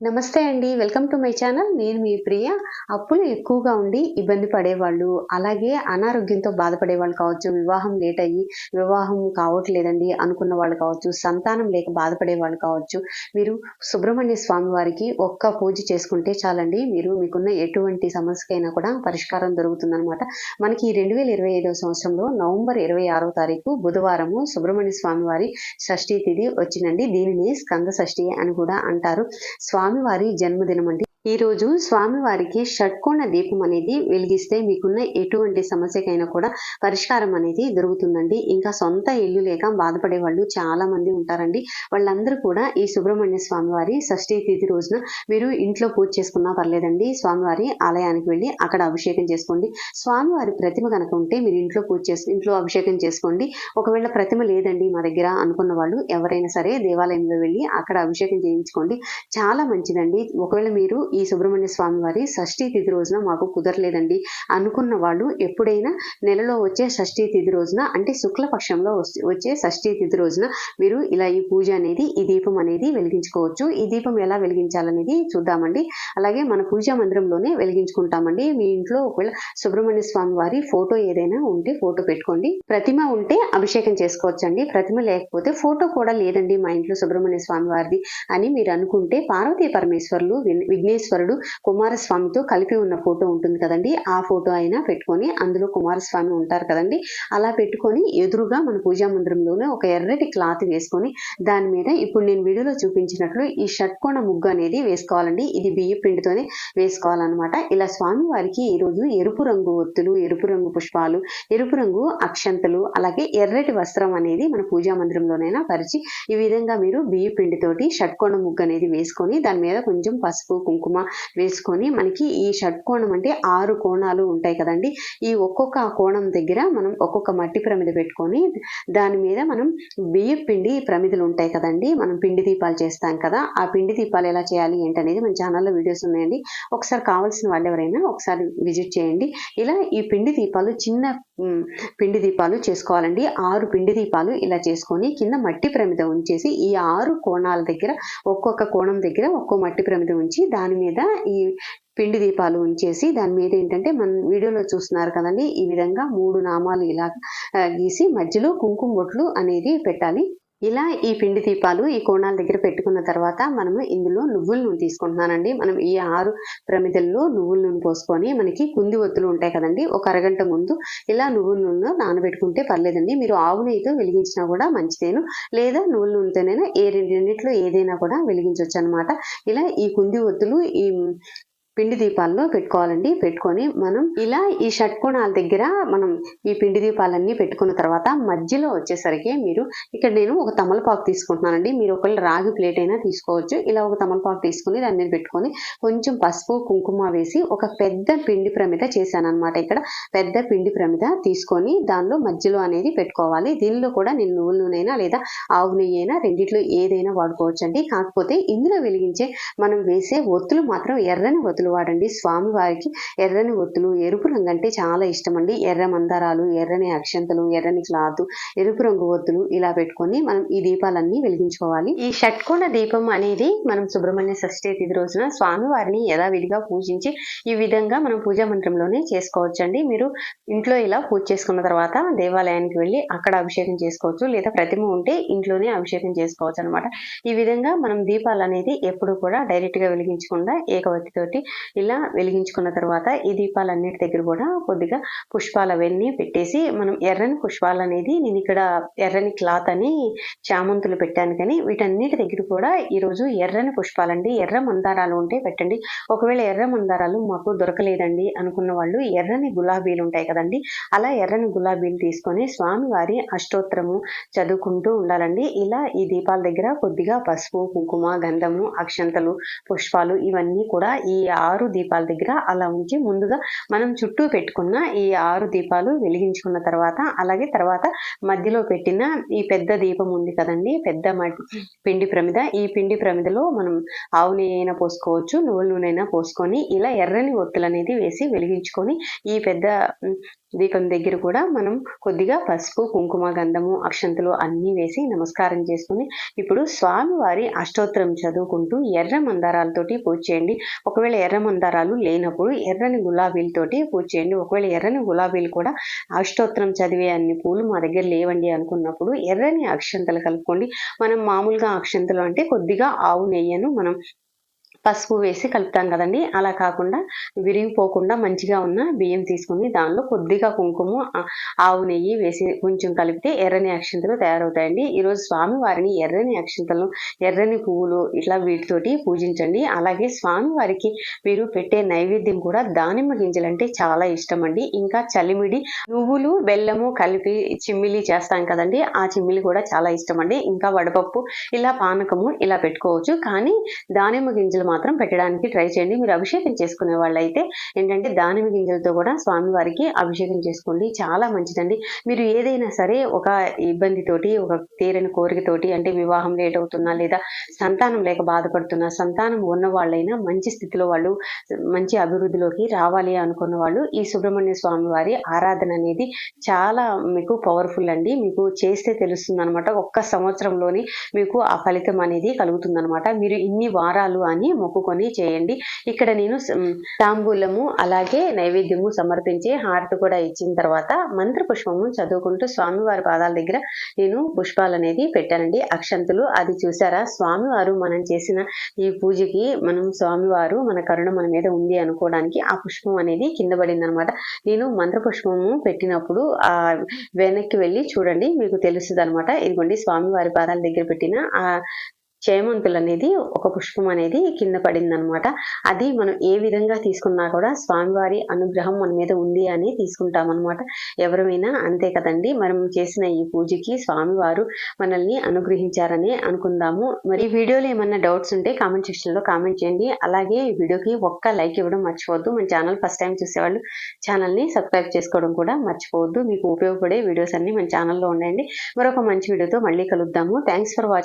నమస్తే అండి. Welcome to my channel. నేను మీ ప్రియ. అప్పులు ఎక్కువగా ఉండి ఇబ్బంది పడేవాళ్ళు అలాగే అనారోగ్యంతో బాధపడే వాళ్ళు కావచ్చు వివాహం లేట్ అయ్యి వివాహం కావట్లేదండి అనుకున్న వాళ్ళు కావచ్చు సంతానం లేక బాధపడే వాళ్ళు కావచ్చు మీరు సుబ్రహ్మణ్య స్వామి వారికి ఒక్క పూజ చేసుకుంటే చాలండి. మీరు మీకున్న ఎటువంటి సమస్యకైనా కూడా పరిష్కారం దొరుకుతుందనమాట మనకి ఈ రెండు వేల ఇరవై ఐదవ సంవత్సరంలో నవంబర్ ఇరవై ఆరో తారీఖు బుధవారము సుబ్రహ్మణ్య స్వామి వారి షష్ఠీ తిథి వచ్చిందండి. దీనిని స్కంద షష్ఠి అని కూడా అంటారు. స్వామి స్వామివారి జన్మదినం అండి ఈరోజు స్వామివారికి షట్కోణ దీపం అనేది వెలిగిస్తే మీకున్న ఎటువంటి సమస్యకైనా కూడా పరిష్కారం అనేది దొరుకుతుందండి. ఇంకా సొంత ఇల్లు లేక బాధపడే వాళ్ళు చాలా మంది ఉంటారండి. వాళ్ళందరూ కూడా ఈ సుబ్రహ్మణ్య స్వామివారి షష్ఠీ తిథి రోజున మీరు ఇంట్లో పూజ చేసుకున్నా పర్లేదండి. స్వామివారి ఆలయానికి వెళ్ళి అక్కడ అభిషేకం చేసుకోండి. స్వామివారి ప్రతిమ కనుక ఉంటే మీరు ఇంట్లో పూజ చేసి ఇంట్లో అభిషేకం చేసుకోండి. ఒకవేళ ప్రతిమ లేదండి మా దగ్గర అనుకున్న వాళ్ళు ఎవరైనా సరే దేవాలయంలో వెళ్ళి అక్కడ అభిషేకం చేయించుకోండి. చాలా మంచిదండి. ఒకవేళ మీరు ఈ సుబ్రహ్మణ్య స్వామి వారి షష్ఠీ తిథి రోజున మాకు కుదరలేదండి. అనుకున్న వాళ్ళు ఎప్పుడైనా నెలలో వచ్చే షష్ఠీ తిథి రోజున అంటే శుక్లపక్షంలో వచ్చే షష్ఠీ తిథి రోజున మీరు ఇలా ఈ పూజ అనేది ఈ దీపం అనేది వెలిగించుకోవచ్చు. ఈ దీపం ఎలా వెలిగించాలనేది చూద్దామండి. అలాగే మన పూజా మందిరంలోనే వెలిగించుకుంటామండి. మీ ఇంట్లో ఒకవేళ సుబ్రహ్మణ్య స్వామి వారి ఫోటో ఏదైనా ఉంటే ఫోటో పెట్టుకోండి. ప్రతిమ ఉంటే అభిషేకం చేసుకోవచ్చండి. ప్రతిమ లేకపోతే ఫోటో కూడా లేదండి మా ఇంట్లో సుబ్రహ్మణ్య స్వామి వారిది అని మీరు అనుకుంటే పార్వతీ పరమేశ్వరులు విఘ్నేశ్వర విఘ్నేశ్వరుడు కుమారస్వామితో కలిపి ఉన్న ఫోటో ఉంటుంది కదండి. ఆ ఫోటో అయినా పెట్టుకొని అందులో కుమారస్వామి ఉంటారు కదండి. అలా పెట్టుకొని ఎదురుగా మన పూజా మందిరంలోనే ఒక ఎర్రటి క్లాత్ వేసుకొని దాని మీద ఇప్పుడు నేను వీడియోలో చూపించినట్లు ఈ షట్కోణ ముగ్గు అనేది వేసుకోవాలండి. ఇది బియ్య పిండితోనే వేసుకోవాలన్నమాట. ఇలా స్వామి వారికి ఈరోజు ఎరుపు రంగు ఒత్తులు ఎరుపు రంగు పుష్పాలు ఎరుపు రంగు అక్షంతలు అలాగే ఎర్రటి వస్త్రం అనేది మన పూజా మందిరంలోనైనా పరిచి ఈ విధంగా మీరు బియ్య పిండితోటి షట్కోణ ముగ్గు అనేది వేసుకొని దాని మీద కొంచెం పసుపు కుంకుమ వేసుకొని మనకి ఈ షట్కోణం అంటే ఆరు కోణాలు ఉంటాయి కదండి. ఈ ఒక్కొక్క కోణం దగ్గర మనం ఒక్కొక్క మట్టి ప్రమిద పెట్టుకొని దాని మీద మనం బియ్య పిండి ప్రమిదలు ఉంటాయి కదండి. మనం పిండి దీపాలు చేస్తాం కదా. ఆ పిండి దీపాలు ఎలా చేయాలి ఏంటనేది మన ఛానల్లో వీడియోస్ ఉన్నాయండి. ఒకసారి కావాల్సిన వాళ్ళు ఎవరైనా ఒకసారి విజిట్ చేయండి. ఇలా ఈ పిండి దీపాలు చిన్న పిండి దీపాలు చేసుకోవాలండి. ఆరు పిండి దీపాలు ఇలా చేసుకొని కింద మట్టి ప్రమిద ఉంచేసి ఈ ఆరు కోణాల దగ్గర ఒక్కొక్క కోణం దగ్గర ఒక్కో మట్టి ప్రమిద ఉంచి దాని మీద ఈ పిండి దీపాలు ఉంచేసి దాని మీద ఏంటంటే మనం వీడియోలో చూస్తున్నారు కదండి ఈ విధంగా మూడు నామాలు ఇలా గీసి మధ్యలో కుంకుమ బొట్లు అనేది పెట్టాలి. ఇలా ఈ పిండి దీపాలు ఈ కోణాల దగ్గర పెట్టుకున్న తర్వాత మనము ఇందులో నువ్వుల నూనె తీసుకుంటున్నానండి. మనం ఈ ఆరు ప్రమిదల్లో నువ్వుల నూనె పోసుకొని మనకి కుంది ఒత్తులు ఉంటాయి కదండి. ఒక అరగంట ముందు ఇలా నువ్వుల నూనె నానబెట్టుకుంటే పర్లేదండి. మీరు ఆవు నెయ్యితో వెలిగించినా కూడా మంచిదేను. లేదా నువ్వుల నూనెతోనైనా ఏ రెండింటిలో ఏదైనా కూడా వెలిగించవచ్చు అనమాట ఇలా ఈ కుంది ఒత్తులు ఈ పిండి దీపాల్లో పెట్టుకోవాలండి. పెట్టుకొని మనం ఇలా ఈ షట్కోణాల దగ్గర మనం ఈ పిండి దీపాలన్నీ పెట్టుకున్న తర్వాత మధ్యలో వచ్చేసరికి మీరు ఇక్కడ నేను ఒక తమలపాకు తీసుకుంటున్నానండి. మీరు ఒకవేళ రాగి ప్లేట్ అయినా తీసుకోవచ్చు. ఇలా ఒక తమలపాకు తీసుకుని దాన్ని పెట్టుకొని కొంచెం పసుపు కుంకుమ వేసి ఒక పెద్ద పిండి ప్రమిద చేశాను అనమాట ఇక్కడ. పెద్ద పిండి ప్రమిద తీసుకొని దానిలో మధ్యలో అనేది పెట్టుకోవాలి. దీనిలో కూడా నేను నువ్వుల నూనె అయినా లేదా ఆవు నెయ్యి అయినా రెండిట్లో ఏదైనా వాడుకోవచ్చు అండి కాకపోతే ఇందులో వెలిగించే మనం వేసే ఒత్తులు మాత్రం ఎర్రని ఒత్తులు వాడండి స్వామి వారికి ఎర్రని ఒత్తులు ఎరుపు రంగు అంటే చాలా ఇష్టం అండి ఎర్ర మందారాలు ఎర్రని అక్షంతలు ఎర్రని క్లాత్ ఎరుపు రంగు ఒత్తులు ఇలా పెట్టుకొని మనం ఈ దీపాలన్నీ వెలిగించుకోవాలి. ఈ షట్కోణ దీపం అనేది మనం సుబ్రహ్మణ్య షష్ఠి తిథి రోజున స్వామి వారిని యథావిధిగా పూజించి ఈ విధంగా మనం పూజా మంత్రంలోనే చేసుకోవచ్చండి. మీరు ఇంట్లో ఇలా పూజ చేసుకున్న తర్వాత దేవాలయానికి వెళ్ళి అక్కడ అభిషేకం చేసుకోవచ్చు. లేదా ప్రతిమ ఉంటే ఇంట్లోనే అభిషేకం చేసుకోవచ్చు అనమాట ఈ విధంగా మనం దీపాలు అనేది ఎప్పుడు కూడా డైరెక్ట్గా వెలిగించకుండా ఏకవత్తితోటి ఇలా వెలిగించుకున్న తర్వాత ఈ దీపాలన్నిటి దగ్గర కూడా కొద్దిగా పుష్పాలు అవన్నీ పెట్టేసి మనం ఎర్రని పుష్పాలు అనేది నేను ఇక్కడ ఎర్రని క్లాత్ అని చామంతులు పెట్టాను కానీ వీటన్నిటి దగ్గర కూడా ఈరోజు ఎర్రని పుష్పాలండి. ఎర్ర మందారాలు ఉంటే పెట్టండి. ఒకవేళ ఎర్ర మందారాలు మాకు దొరకలేదండి అనుకున్న వాళ్ళు ఎర్రని గులాబీలు ఉంటాయి కదండి. అలా ఎర్రని గులాబీలు తీసుకొని స్వామివారి అష్టోత్తరము చదువుకుంటూ ఉండాలండి. ఇలా ఈ దీపాల దగ్గర కొద్దిగా పసుపు కుంకుమ గంధము అక్షంతలు పుష్పాలు ఇవన్నీ కూడా ఈ ఆరు దీపాల దగ్గర అలా ఉంచి ముందుగా మనం చుట్టూ పెట్టుకున్న ఈ ఆరు దీపాలు వెలిగించుకున్న తర్వాత అలాగే తర్వాత మధ్యలో పెట్టిన ఈ పెద్ద దీపం ఉంది కదండి పెద్ద పిండి ప్రమిద. ఈ పిండి ప్రమిదలో మనం ఆవు అయినా పోసుకోవచ్చు నువ్వుల నూనె అయినా పోసుకొని ఇలా ఎర్రని ఒత్తులు అనేది వేసి వెలిగించుకొని ఈ పెద్ద దీపం దగ్గర కూడా మనం కొద్దిగా పసుపు కుంకుమ గంధము అక్షంతలు అన్నీ వేసి నమస్కారం చేసుకుని ఇప్పుడు స్వామివారి అష్టోత్తరం చదువుకుంటూ ఎర్ర మందారాలతోటి పూజ చేయండి. ఒకవేళ ఎర్ర మందారాలు లేనప్పుడు ఎర్రని గులాబీలతోటి పూజ చేయండి. ఒకవేళ ఎర్రని గులాబీలు కూడా అష్టోత్తరం చదివే అన్ని పూలు మా దగ్గర లేవండి అనుకున్నప్పుడు ఎర్రని అక్షంతలు కలుపుకోండి. మనం మామూలుగా అక్షంతలు అంటే కొద్దిగా ఆవు నెయ్యను మనం పసుపు వేసి కలుపుతాం కదండి. అలా కాకుండా విరిగిపోకుండా మంచిగా ఉన్న బియ్యం తీసుకుని దానిలో కొద్దిగా కుంకుమ ఆవు నెయ్యి వేసి కొంచెం కలిపితే ఎర్రని అక్షంతలు తయారవుతాయండి. ఈరోజు స్వామి వారిని ఎర్రని అక్షంతలు ఎర్రని పువ్వులు ఇట్లా వీటితోటి పూజించండి. అలాగే స్వామి వారికి మీరు పెట్టే నైవేద్యం కూడా దానిమ్మ గింజలు అంటే చాలా ఇష్టం అండి. ఇంకా చలిమిడి నువ్వులు బెల్లము కలిపి చిమ్మిలి చేస్తాం కదండి. ఆ చిమ్మిలి కూడా చాలా ఇష్టం అండి. ఇంకా వడపప్పు ఇలా పానకము ఇలా పెట్టుకోవచ్చు. కానీ దానిమ్మ గింజలు మాత్రం పెట్టడానికి ట్రై చేయండి. మీరు అభిషేకం చేసుకునే వాళ్ళైతే ఏంటంటే దానిమ్మ గింజలతో కూడా స్వామివారికి అభిషేకం చేసుకోండి. చాలా మంచిదండి. మీరు ఏదైనా సరే ఒక ఇబ్బందితోటి ఒక తీరని కోరికతోటి అంటే వివాహం లేట్ అవుతున్నా లేదా సంతానం లేక బాధపడుతున్నా సంతానం ఉన్న వాళ్ళైనా మంచి స్థితిలో వాళ్ళు మంచి అభివృద్ధిలోకి రావాలి అనుకున్న వాళ్ళు ఈ సుబ్రహ్మణ్య స్వామి వారి ఆరాధన అనేది చాలా మీకు పవర్ఫుల్ అండి. మీకు చేస్తే తెలుస్తుంది అనమాట ఒక్క సంవత్సరంలోనే మీకు ఆ ఫలితం అనేది కలుగుతుంది అనమాట మీరు ఇన్ని వారాలు అని మొక్కుకొని చేయండి. ఇక్కడ నేను తాంబూలము అలాగే నైవేద్యము సమర్పించి హారతి కూడా ఇచ్చిన తర్వాత మంత్ర పుష్పము చదువుకుంటూ స్వామివారి పాదాల దగ్గర నేను పుష్పాలు అనేది పెట్టానండి. అక్షంతులు అది చూసారా? స్వామివారు మనం చేసిన ఈ పూజకి మనం స్వామివారు మన కరుణ మన మీద ఉంది అనుకోవడానికి ఆ పుష్పం అనేది కింద పడింది అనమాట నేను మంత్ర పుష్పము పెట్టినప్పుడు ఆ వెనక్కి వెళ్ళి చూడండి మీకు తెలుస్తుంది అనమాట ఇదిగోండి స్వామివారి పాదాల దగ్గర పెట్టిన ఆ చేమంతులు అనేది ఒక పుష్పం అనేది కింద పడింది అనమాట అది మనం ఏ విధంగా తీసుకున్నా కూడా స్వామివారి అనుగ్రహం మన మీద ఉంది అని తీసుకుంటాం అనమాట ఎవరైనా అంతే కదండి మనం చేసిన ఈ పూజకి స్వామివారు మనల్ని అనుగ్రహించారని అనుకుందాము. మరి ఈ వీడియోలో ఏమన్నా డౌట్స్ ఉంటే కామెంట్ సెక్షన్లో కామెంట్ చేయండి. అలాగే ఈ వీడియోకి ఒక్క లైక్ ఇవ్వడం మర్చిపోవద్దు. మన ఛానల్ ఫస్ట్ టైం చూసేవాళ్ళు ఛానల్ని సబ్స్క్రైబ్ చేసుకోవడం కూడా మర్చిపోవద్దు. మీకు ఉపయోగపడే వీడియోస్ అన్ని మన ఛానల్లో ఉండండి. మరొక మంచి వీడియోతో మళ్ళీ కలుద్దాము. Thanks for watching